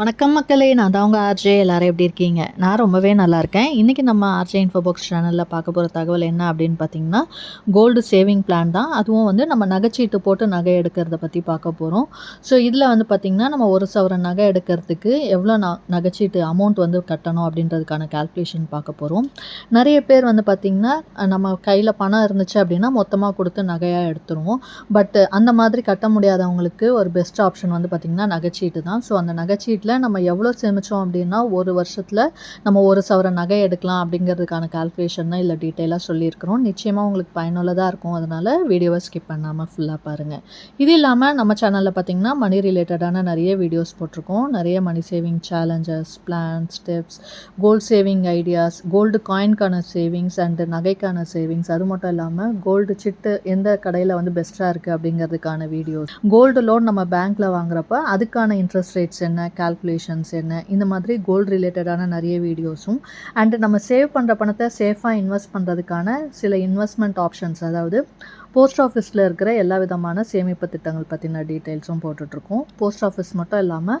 வணக்கம் மக்களே நான் தான் உங்கள் ஆர்ஜே. எல்லாரும் எப்படி இருக்கீங்க? நான் ரொம்பவே நல்லா இருக்கேன். இன்றைக்கி நம்ம ஆர்ஜே இன்ஃபோபாக்ஸ் சேனலில் பார்க்க போகிற தகவல் என்ன அப்படின்னு பார்த்தீங்கன்னா கோல்டு சேவிங் பிளான் தான். அதுவும் வந்து நம்ம நகைச்சீட்டு போட்டு நகை எடுக்கிறத பற்றி பார்க்க போகிறோம் ஸோ இதில் வந்து பார்த்திங்கன்னா நம்ம ஒரு சவர நகை எடுக்கிறதுக்கு எவ்வளோ ந நகைச்சீட்டு அமௌண்ட் வந்து கட்டணும் அப்படின்றதுக்கான கால்குலேஷன் பார்க்க போகிறோம் நிறைய பேர் வந்து பார்த்திங்கன்னா நம்ம கையில் பணம் இருந்துச்சு அப்படின்னா மொத்தமாக கொடுத்து நகையாக எடுத்துருவோம். பட் அந்த மாதிரி கட்ட முடியாதவங்களுக்கு ஒரு பெஸ்ட் ஆப்ஷன் வந்து பார்த்திங்கன்னா நகைச்சீட்டு தான். ஸோ அந்த நகைச்சீட்டில் நம்ம எவ்வளோ சேமித்தோம் அப்படின்னா ஒரு வருஷத்தில் நம்ம ஒரு சவர நகை எடுக்கலாம் அப்படிங்கிறதுக்கான கால்குலேஷன் தான் இல்லை டீட்டெயிலாக சொல்லியிருக்கிறோம். நிச்சயமாக உங்களுக்கு பயனுள்ளதாக இருக்கும். அதனால் வீடியோவை ஸ்கிப் பண்ணாமல் ஃபுல்லாக பாருங்கள் இது இல்லாமல் நம்ம சேனலில் பார்த்திங்கன்னா மணி ரிலேட்டடான நிறைய வீடியோஸ் போட்டிருக்கோம். நிறைய money saving challenges plans tips gold saving ideas gold காயின்கான savings and நகைக்கான சேவிங்ஸ் அது மட்டும் இல்லாமல் கோல்டு சிட்டு எந்த கடையில் வந்து பெஸ்ட்டாக இருக்குது அப்படிங்கிறதுக்கான வீடியோஸ் கோல்டு லோன் நம்ம பேங்க்கில் வாங்குறப்ப அதுக்கான இன்ட்ரெஸ்ட் ரேட்ஸ் என்ன? கால்குலேஷன்ஸ் என்ன இந்த மாதிரி கோல்டு ரிலேட்டடான நிறைய வீடியோஸும் அண்டு நம்ம சேவ் பண்ணுற பணத்தை சேஃபாக இன்வெஸ்ட் பண்ணுறதுக்கான சில இன்வெஸ்ட்மெண்ட் ஆப்ஷன்ஸ் அதாவது போஸ்ட் ஆஃபீஸில் இருக்கிற எல்லா விதமான சேமிப்பு திட்டங்கள் பற்றின டீட்டெயில்ஸும் போட்டுட்ருக்கோம். போஸ்ட் ஆஃபீஸ் மட்டும் இல்லாமல்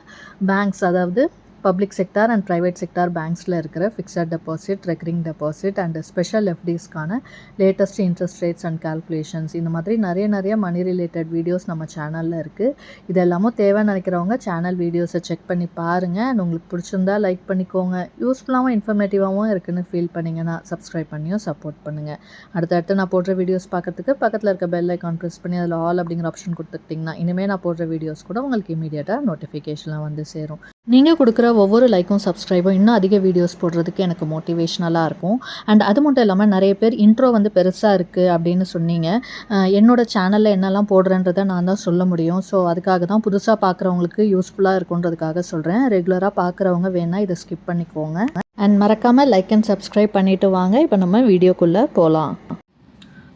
பேங்க்ஸ் அதாவது public sector and private sector பேங்க்ஸில் இருக்கிற fixed deposit recurring deposit and special எஃப்டிஸ்க்கான latest interest rates and calculations இந்த மாதிரி நிறைய நிறைய மணி ரிலேட்டட் வீடியோஸ் நம்ம சேனலில் இருக்குது இதெல்லாமும் தேவைன்னு நினைக்கிறவங்க சேனல் வீடியோஸை செக் பண்ணி பாருங்கள் அண்ட் உங்களுக்கு பிடிச்சிருந்தா லைக் பண்ணிக்கோங்க. யூஸ்ஃபுல்லாகவும் இன்ஃபர்மேட்டிவாகவும் இருக்குதுன்னு ஃபீல் பண்ணிங்கன்னா சப்ஸ்கிரைப் பண்ணியும் சப்போர்ட் பண்ணுங்கள் அடுத்தடுத்து நான் போடுற வீடியோஸ் பார்க்கறதுக்கு பக்கத்தில் இருக்க பெல் ஐக்கான் ப்ரெஸ் பண்ணி அதில் ஆல் அப்படிங்கிற ஆப்ஷன் கொடுத்துட்டிங்கன்னா இனிமேல் நான் போடுற வீடியோஸ் கூட உங்களுக்கு இமீடியட்டாக நோட்டிஃபிகேஷன்லாம் வந்து சேரும். நீங்கள் கொடுக்குற ஒவ்வொரு லைக்கும் சப்ஸ்கிரைபும் இன்னும் அதிக வீடியோஸ் போடுறதுக்கு எனக்கு மோட்டிவேஷ்னலாக இருக்கும். அண்ட் அது மட்டும் இல்லாமல் நிறைய பேர் இன்ட்ரோ வந்து பெருசாக இருக்குது அப்படின்னு சொன்னீங்க. என்னோட சேனலில் என்னெல்லாம் போடுறேன்றதை நான் தான் சொல்ல முடியும். ஸோ அதுக்காக தான் புதுசாக பார்க்குறவங்களுக்கு யூஸ்ஃபுல்லாக இருக்குன்றதுக்காக சொல்கிறேன் ரெகுலராக பார்க்குறவங்க வேணால் இதை ஸ்கிப் பண்ணிக்கோங்க. அண்ட் மறக்காமல் லைக் அண்ட் சப்ஸ்கிரைப் பண்ணிவிட்டு வாங்க. இப்போ நம்ம வீடியோக்குள்ளே போகலாம்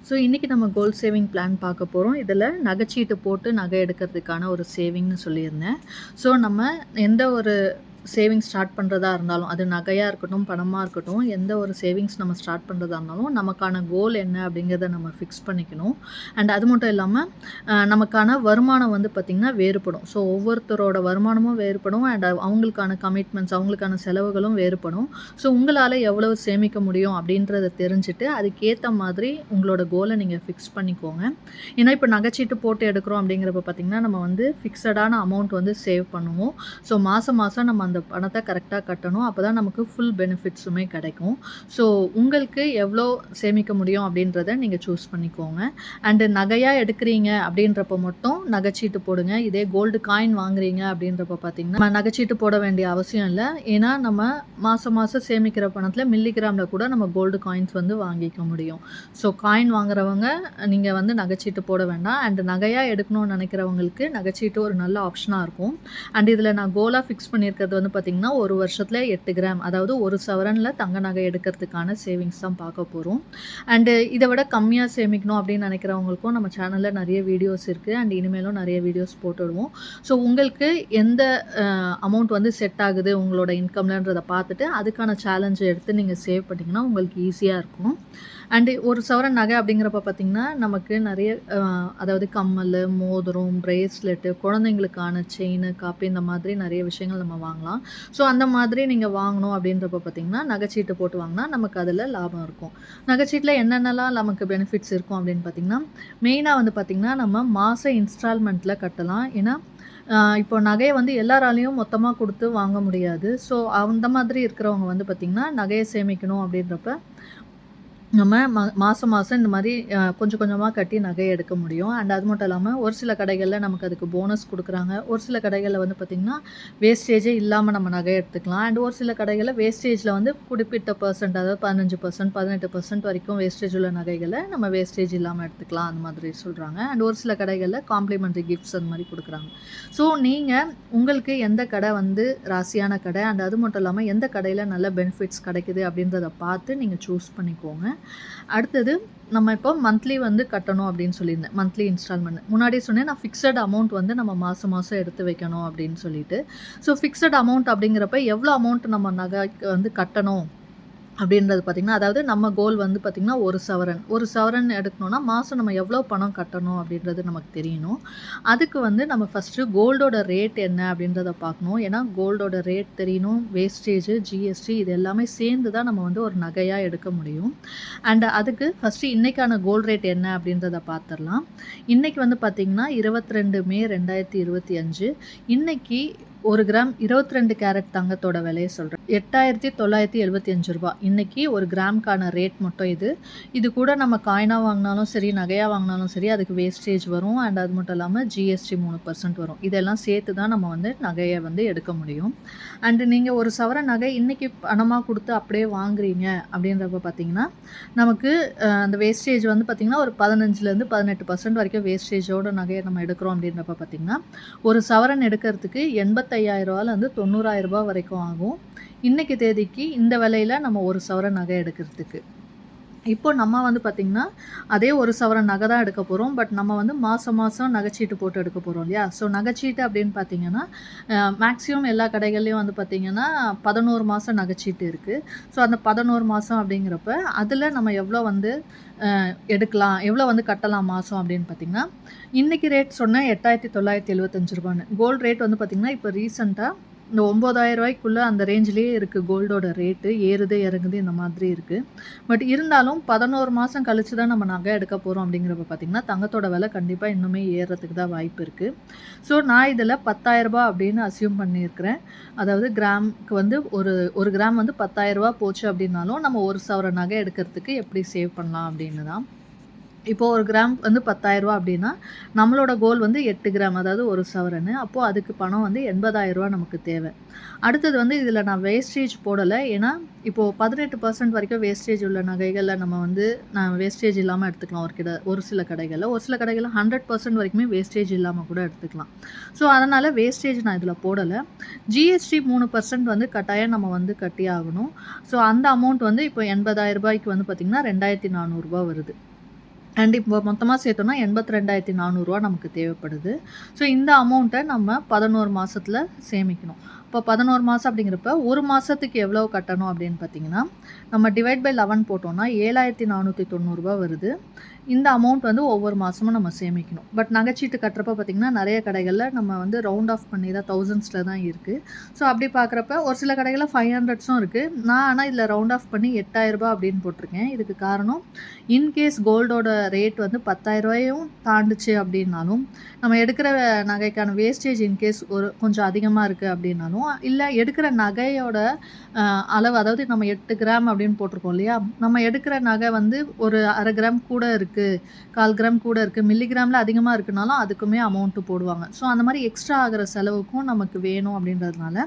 ஸோ இன்றைக்கி நம்ம கோல்ட் சேவிங் பிளான் பார்க்க போகிறோம் இதில் நகைச்சீட்டு போட்டு நகை எடுக்கிறதுக்கான ஒரு சேவிங்னு சொல்லியிருந்தேன். ஸோ நம்ம எந்த ஒரு சேவிங் ஸ்டார்ட் பண்ணுறதா இருந்தாலும் அது நகையாக இருக்கட்டும் பணமாக இருக்கட்டும் எந்த ஒரு சேவிங்ஸ் நம்ம ஸ்டார்ட் பண்ணுறதா இருந்தாலும் நமக்கான கோல் என்ன அப்படிங்கிறத நம்ம ஃபிக்ஸ் பண்ணிக்கணும். அண்ட் அது மட்டும் இல்லாமல் நமக்கான வருமானம் வந்து பார்த்திங்கன்னா வேறுபடும். ஸோ ஒவ்வொருத்தரோட வருமானமும் வேறுபடும் அண்ட் அவங்களுக்கான கமிட்மெண்ட்ஸ் அவங்களுக்கான செலவுகளும் வேறுபடும். ஸோ உங்களால் எவ்வளவு சேமிக்க முடியும் அப்படின்றத தெரிஞ்சுட்டு அதுக்கேற்ற மாதிரி உங்களோட கோலை நீங்கள் ஃபிக்ஸ் பண்ணிக்கோங்க. ஏன்னா இப்போ நகைச்சீட்டு போட்டு எடுக்கிறோம் அப்படிங்கிறப்ப பார்த்திங்கன்னா நம்ம வந்து ஃபிக்ஸடான அமௌண்ட் வந்து சேவ் பண்ணுவோம். ஸோ மாதம் மாதம் நம்ம அந்த அந்த பணத்தை கரெக்டாக கட்டணும். அப்போ தான் நமக்கு ஃபுல் பெனிஃபிட்ஸுமே கிடைக்கும். ஸோ உங்களுக்கு எவ்வளோ சேமிக்க முடியும் அப்படின்றத நீங்கள் சூஸ் பண்ணிக்கோங்க. அண்டு நகையாக எடுக்கிறீங்க அப்படின்றப்ப மட்டும் நகைச்சீட்டு போடுங்க. இதே கோல்டு காயின் வாங்குறீங்க அப்படின்றப்ப பார்த்தீங்கன்னா நகைச்சீட்டு போட வேண்டிய அவசியம் இல்லை. ஏன்னா நம்ம மாதம் மாதம் சேமிக்கிற பணத்தில் மில்லிகிராமில் கூட நம்ம கோல்டு காயின்ஸ் வந்து வாங்கிக்க முடியும். ஸோ காயின் வாங்குறவங்க நீங்கள் வந்து நகைச்சீட்டு போட வேண்டாம். அண்ட் நகையாக எடுக்கணும்னு நினைக்கிறவங்களுக்கு நகைச்சீட்டு ஒரு நல்ல ஆப்ஷனாக இருக்கும். அண்ட் இதில் நான் கோலாக ஃபிக்ஸ் பண்ணியிருக்கிறது வந்து பார்த்திங்கன்னா ஒரு வருஷத்தில் எட்டு கிராம் அதாவது ஒரு சவரனில் தங்க நகை எடுக்கிறதுக்கான சேவிங்ஸ் தான் பார்க்க போகிறோம் அண்டு இதை விட கம்மியாக சேமிக்கணும் அப்படின்னு நினைக்கிறவங்களுக்கும் நம்ம சேனலில் நிறைய வீடியோஸ் இருக்குது அண்ட் இனிமேலும் நிறைய வீடியோஸ் போட்டுடுவோம். ஸோ உங்களுக்கு எந்த அமௌண்ட் வந்து செட் ஆகுது உங்களோட இன்கம்லன்றதை பார்த்துட்டு அதுக்கான சேலஞ்சை எடுத்து நீங்கள் சேவ் பண்ணிங்கன்னா உங்களுக்கு ஈஸியாக இருக்கும். அண்டு ஒரு சவரன் நகை அப்படிங்கிறப்ப பார்த்திங்கன்னா நமக்கு நிறைய அதாவது கம்மல் மோதிரம் ப்ரேஸ்லெட்டு குழந்தைங்களுக்கான செயின் காப்பி இந்த மாதிரி நிறைய விஷயங்கள் நம்ம வாங்கலாம். ஸோ அந்த மாதிரி நீங்கள் வாங்கணும் அப்படின்றப்ப பார்த்திங்கன்னா நகைச்சீட்டு போட்டு வாங்கினா நமக்கு அதில் லாபம் இருக்கும். நகைச்சீட்டில் என்னென்னலாம் நமக்கு பெனிஃபிட்ஸ் இருக்கும் அப்படின்னு பார்த்திங்கன்னா மெயினாக வந்து பார்த்திங்கன்னா நம்ம மாத இன்ஸ்டால்மெண்ட்டில் கட்டலாம். ஏன்னா இப்போ நகையை வந்து எல்லாராலையும் மொத்தமாக கொடுத்து வாங்க முடியாது. ஸோ அந்த மாதிரி இருக்கிறவங்க வந்து பார்த்திங்கன்னா நகையை சேமிக்கணும் அப்படின்றப்ப நம்ம மா மாதம் மாதம் இந்த மாதிரி கொஞ்சம் கொஞ்சமாக கட்டி நகையை எடுக்க முடியும். அண்ட் அது மட்டும் இல்லாமல் ஒரு சில கடைகளில் நமக்கு அதுக்கு போனஸ் கொடுக்குறாங்க. ஒரு சில கடைகளில் வந்து பார்த்திங்கன்னா வேஸ்டேஜே இல்லாமல் நம்ம நகை எடுத்துக்கலாம். அண்ட் ஒரு சில கடைகளில் வேஸ்டேஜில் வந்து குறிப்பிட்ட பர்சன்ட் அதாவது பதினஞ்சு பர்சன்ட் பதினெட்டு பர்சன்ட் வரைக்கும் வேஸ்டேஜ் உள்ள நகைகளை நம்ம வேஸ்டேஜ் இல்லாமல் எடுத்துக்கலாம். அந்த மாதிரி சொல்கிறாங்க அண்ட் ஒரு சில கடைகளில் காம்ப்ளிமெண்ட்ரி கிஃப்ட்ஸ் அந்த மாதிரி கொடுக்குறாங்க. ஸோ நீங்கள் உங்களுக்கு எந்த கடை வந்து ராசியான கடை? அண்ட் அது மட்டும் இல்லாமல் எந்த கடையில் நல்ல பெனிஃபிட்ஸ் கிடைக்குது அப்படின்றத பார்த்து நீங்கள் சூஸ் பண்ணிக்கோங்க. அடுத்தது நம்ம இப்போ மந்த்லி வந்து கட்டணும் அப்படின்னு சொல்லியிருந்தேன். மந்த்லி இன்ஸ்டால்மெண்ட் முன்னாடி சொன்னேன் நான் ஃபிக்ஸட் அமௌண்ட் வந்து நம்ம மாதம் மாதம் எடுத்து வைக்கணும் அப்படின்னு சொல்லிட்டு. ஸோ ஃபிக்ஸட் அமௌண்ட் அப்படிங்கிறப்ப எவ்வளோ அமௌண்ட் நம்ம நகைக்கு வந்து கட்டணும்? அப்படின்றது பார்த்திங்கன்னா அதாவது நம்ம கோல் வந்து பார்த்திங்கன்னா ஒரு சவரன். ஒரு சவரன் எடுக்கணும்னா மாதம் நம்ம எவ்வளோ பணம் கட்டணும் அப்படின்றது நமக்கு தெரியணும். அதுக்கு வந்து நம்ம ஃபஸ்ட்டு கோல்டோட ரேட் என்ன அப்படின்றத பார்க்கணும். ஏன்னா கோல்டோட ரேட் தெரியணும் வேஸ்டேஜு ஜிஎஸ்டி இது எல்லாமே சேர்ந்து தான் நம்ம வந்து ஒரு நகையாக எடுக்க முடியும். அண்ட் அதுக்கு ஃபஸ்ட்டு இன்றைக்கான கோல்டு ரேட் என்ன அப்படின்றத பார்த்துடலாம். இன்றைக்கி வந்து பார்த்திங்கன்னா இருபத்தி ரெண்டு மே ரெண்டாயிரத்தி இருபத்தி அஞ்சு. இன்றைக்கி ஒரு கிராம் இருபத்தி ரெண்டு கேரட் தங்கத்தோட விலையை சொல்கிறேன் எட்டாயிரத்தி தொள்ளாயிரத்தி எழுபத்தி அஞ்சு ரூபா. இன்றைக்கி ஒரு கிராம்க்கான ரேட் மட்டும் இது. இது கூட நம்ம காயினாக வாங்கினாலும் சரி நகையாக வாங்கினாலும் சரி அதுக்கு வேஸ்டேஜ் வரும். அண்ட் அது மட்டும் இல்லாமல் ஜிஎஸ்டி மூணு பர்சன்ட் வரும். இதெல்லாம் சேர்த்து தான் நம்ம வந்து நகையை வந்து எடுக்க முடியும். அண்டு நீங்கள் ஒரு சவர நகை இன்றைக்கி பணமாக கொடுத்து அப்படியே வாங்குறீங்க அப்படின்றப்ப பார்த்தீங்கன்னா நமக்கு அந்த வேஸ்டேஜ் வந்து பார்த்திங்கன்னா ஒரு பதினஞ்சுலேருந்து பதினெட்டு பர்சன்ட் வரைக்கும் வேஸ்டேஜோட நகையை நம்ம எடுக்கிறோம் அப்படின்றப்ப பார்த்திங்கன்னா ஒரு சவரன் எடுக்கிறதுக்கு எண்பத்தி தொண்ணூறாயிரம் தொண்ணூறாயிரரூபா வரைக்கும் ஆகும். இன்றைக்கி தேதிக்கு இந்த விலையில் நம்ம ஒரு சவரன் நகை எடுக்கிறதுக்கு. இப்போ நம்ம வந்து பார்த்திங்கன்னா அதே ஒரு சவரன் நகை தான் எடுக்க போகிறோம் பட் நம்ம வந்து மாதம் மாதம் நகைச்சீட்டு போட்டு எடுக்க போகிறோம் இல்லையா? ஸோ நகைச்சீட்டு அப்படின்னு பார்த்தீங்கன்னா மேக்ஸிமம் எல்லா கடைகள்லேயும் வந்து பார்த்திங்கன்னா பதினோரு மாதம் நகைச்சீட்டு இருக்குது ஸோ அந்த பதினோரு மாதம் அப்படிங்கிறப்ப அதில் நம்ம எவ்வளோ வந்து எடுக்கலாம்? எவ்வளோ வந்து கட்டலாம் மாதம் அப்படின்னு பார்த்திங்கன்னா இன்றைக்கி ரேட் சொன்னால் எட்டாயிரத்தி தொள்ளாயிரத்தி எழுபத்தஞ்சு ரூபான்னு. கோல்டு ரேட் வந்து பார்த்திங்கன்னா இப்போ ரீசெண்டாக இந்த ஒம்பதாயிரம் ரூபாய்க்குள்ளே அந்த ரேஞ்சிலே இருக்குது கோல்டோட ரேட்டு. ஏறுது இறங்குது இந்த மாதிரி இருக்குது பட் இருந்தாலும் பதினோரு மாதம் கழித்து தான் நம்ம நகை எடுக்க போகிறோம் அப்படிங்கிறப்ப பார்த்திங்கன்னா தங்கத்தோட விலை கண்டிப்பாக இன்னுமே ஏறுறதுக்கு தான் வாய்ப்பு இருக்குது ஸோ நான் இதில் பத்தாயிரரூபா அப்படின்னு அசியூம் பண்ணியிருக்கிறேன். அதாவது கிராம்க்கு வந்து ஒரு ஒரு கிராம் வந்து பத்தாயிரரூபா போச்சு அப்படின்னாலும் நம்ம ஒரு சவர நகை எடுக்கிறதுக்கு எப்படி சேவ் பண்ணலாம் அப்படின்னு தான். இப்போது ஒரு கிராம் வந்து பத்தாயிரரூபா அப்படின்னா நம்மளோட கோல் வந்து எட்டு கிராம் அதாவது ஒரு சவரனு. அப்போது அதுக்கு பணம் வந்து எண்பதாயிரரூபா நமக்கு தேவை. அடுத்தது வந்து இதில் நான் வேஸ்டேஜ் போடலை. ஏன்னா இப்போது பதினெட்டு பர்சன்ட் வரைக்கும் வேஸ்டேஜ் உள்ள நகைகளில் நம்ம வந்து நான் வேஸ்டேஜ் இல்லாமல் எடுத்துக்கலாம். ஒரு கிட ஒரு சில கடைகளில். ஒரு சில கடைகளில் ஹண்ட்ரட் பர்சன்ட் வரைக்குமே வேஸ்டேஜ் இல்லாமல் கூட எடுத்துக்கலாம். ஸோ அதனால் வேஸ்டேஜ் நான் இதில் போடலை. ஜிஎஸ்டி மூணு பர்சன்ட் வந்து கட்டாயம் நம்ம வந்து கட்டி ஆகணும் ஸோ அந்த அமௌண்ட் வந்து இப்போ எண்பதாயிரம் ரூபாய்க்கு வந்து பார்த்திங்கன்னா ரெண்டாயிரத்தி நானூறுரூபா வருது. அண்ட் இப்போ மொத்தமாக சேர்த்தோன்னா எண்பத்தி ரெண்டாயிரத்தி நானூறுரூவா நமக்கு தேவைப்படுது. ஸோ இந்த அமௌண்ட்டை நம்ம பதினோரு மாதத்தில் சேமிக்கணும். இப்போ பதினோரு மாதம் அப்படிங்கிறப்ப ஒரு மாதத்துக்கு எவ்வளோ கட்டணும் அப்படின்னு பார்த்தீங்கன்னா நம்ம டிவைட் பை லெவன் போட்டோம்னா ஏழாயிரத்தி நானூற்றி தொண்ணூறுரூவா வருது. இந்த அமௌண்ட் வந்து ஒவ்வொரு மாதமும் நம்ம சேமிக்கணும். பட் நகைச்சீட்டு கட்டுறப்ப பார்த்திங்கன்னா நிறைய கடைகளில் நம்ம வந்து ரவுண்ட் ஆஃப் பண்ணி தான் தௌசண்ட்ஸில் தான் இருக்குது ஸோ அப்படி பார்க்குறப்ப ஒரு சில கடைகளில் ஃபைவ் ஹண்ட்ரட்ஸும் இருக்குது நான் ஆனால் இதில் ரவுண்ட் ஆஃப் பண்ணி எட்டாயிரரூபா அப்படின்னு போட்டிருக்கேன். இதுக்கு காரணம் இன்கேஸ் கோல்டோட ரேட் வந்து பத்தாயிரரூபாயும் தாண்டுச்சு அப்படின்னாலும் நம்ம எடுக்கிற நகைக்கான வேஸ்டேஜ் இன்கேஸ் ஒரு கொஞ்சம் அதிகமாக இருக்குது அப்படின்னாலும் இல்லை எடுக்கிற நகையோட அளவு அதாவது நம்ம எட்டு கிராம் அப்படின்னு போட்டிருக்கோம் இல்லையா? நம்ம எடுக்கிற நகை வந்து ஒரு அரை கிராம் கூட இருக்குது இருக்குது கால் கிராம் கூட இருக்குது மில்லிகிராமில் அதிகமாக இருக்குனாலும் அதுக்குமே அமௌண்ட்டு போடுவாங்க. ஸோ அந்த மாதிரி எக்ஸ்ட்ரா ஆகிற செலவுக்கும் நமக்கு வேணும் அப்படின்றதுனால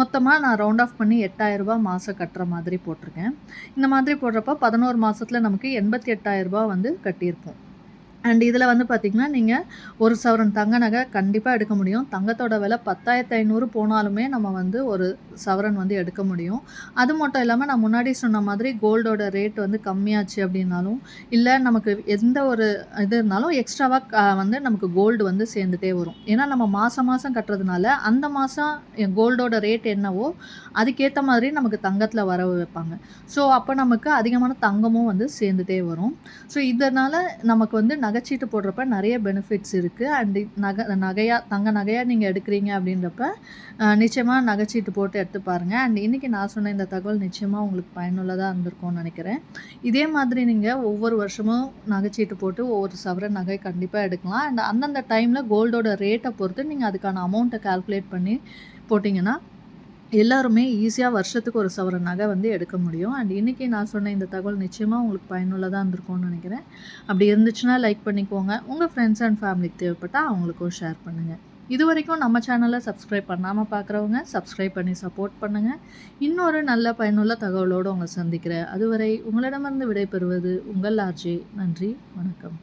மொத்தமாக நான் ரவுண்ட் ஆஃப் பண்ணி எட்டாயிரரூபா மாதம் கட்டுற மாதிரி போட்டிருக்கேன். இந்த மாதிரி போடுறப்ப பதினோரு மாதத்தில் நமக்கு எண்பத்தி எட்டாயிரரூபா வந்து கட்டியிருப்போம். அண்ட் இதில் வந்து பார்த்திங்கன்னா நீங்கள் ஒரு சவரன் தங்க நகை கண்டிப்பாக எடுக்க முடியும். தங்கத்தோட விலை பத்தாயிரத்து ஐநூறு போனாலுமே நம்ம வந்து ஒரு சவரன் வந்து எடுக்க முடியும். அது மட்டும் இல்லாமல் நான் முன்னாடி சொன்ன மாதிரி கோல்டோட ரேட் வந்து கம்மியாச்சு அப்படின்னாலும் இல்லை நமக்கு எந்த ஒரு இது இருந்தாலும் எக்ஸ்ட்ராவாக வந்து நமக்கு கோல்டு வந்து சேர்ந்துட்டே வரும். ஏன்னா நம்ம மாதம் மாதம் கட்டுறதுனால அந்த மாதம் கோல்டோட ரேட் என்னவோ அதுக்கேற்ற மாதிரி நமக்கு தங்கத்தில் வரவு வைப்பாங்க. ஸோ அப்போ நமக்கு அதிகமான தங்கமும் வந்து சேர்ந்துட்டே வரும். ஸோ இதனால் நமக்கு வந்து நகைச்சீட்டு போடுறப்ப நிறைய பெனிஃபிட்ஸ் இருக்குது அண்ட் நகை நகையாக தங்க நகையாக நீங்கள் எடுக்கிறீங்க அப்படின்றப்ப நிச்சயமாக நகைச்சீட்டு போட்டு எடுத்து பாருங்கள் அண்ட் இன்றைக்கி நான் சொன்ன இந்த தகவல் நிச்சயமாக உங்களுக்கு பயனுள்ளதாக இருந்திருக்கும்னு நினைக்கிறேன். இதே மாதிரி நீங்கள் ஒவ்வொரு வருஷமும் நகைச்சீட்டு போட்டு ஒவ்வொரு சவர நகை கண்டிப்பாக எடுக்கலாம். அண்ட் அந்தந்த டைமில் கோல்டோட ரேட்டை பொறுத்து நீங்கள் அதுக்கான அமௌண்ட்டை கால்குலேட் பண்ணி போட்டிங்கன்னா எல்லாருமே ஈஸியாக வருஷத்துக்கு ஒரு சவர நகை வந்து எடுக்க முடியும். அண்ட் இன்றைக்கி நான் சொன்ன இந்த தகவல் நிச்சயமாக உங்களுக்கு பயனுள்ளதாக இருந்திருக்கும்னு நினைக்கிறேன். அப்படி இருந்துச்சுன்னா லைக் பண்ணிக்கோங்க. உங்கள் ஃப்ரெண்ட்ஸ் அண்ட் ஃபேமிலிக்கு தேவைப்பட்டால் அவங்களுக்கும் ஷேர் பண்ணுங்கள் இது வரைக்கும் நம்ம சேனலை சப்ஸ்கிரைப் பண்ணாமல் பார்க்குறவங்க சப்ஸ்கிரைப் பண்ணி சப்போர்ட் பண்ணுங்கள் இன்னொரு நல்ல பயனுள்ள தகவலோடு உங்களை சந்திக்கிறேன். அதுவரை உங்களிடமிருந்து விடைபெறுவது உங்கள் ஆர்ஜி நன்றி வணக்கம்.